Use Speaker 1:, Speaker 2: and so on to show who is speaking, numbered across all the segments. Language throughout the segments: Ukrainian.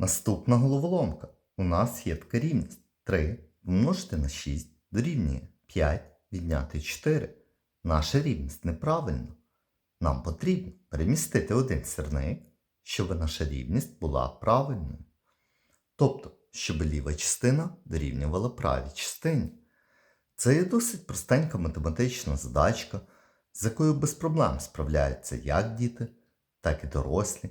Speaker 1: Наступна головоломка. У нас є така рівність 3 помножити на 6 дорівнює 5 відняти 4. Наша рівність неправильна. Нам потрібно перемістити один сірник, щоб наша рівність була правильною. Тобто, щоб ліва частина дорівнювала правій частині. Це є досить простенька математична задачка, з якою без проблем справляються як діти, так і дорослі.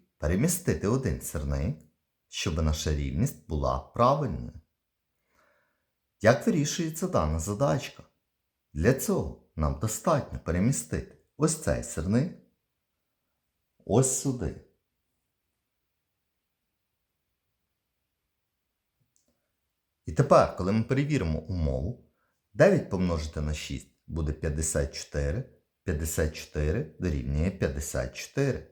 Speaker 1: перемістити один сірник, щоб наша рівність була правильною. Як вирішується дана задачка? Для цього нам достатньо перемістити ось цей сірник ось сюди. І тепер, коли ми перевіримо умову, 9 помножити на 6 буде 54, 54 дорівнює 54.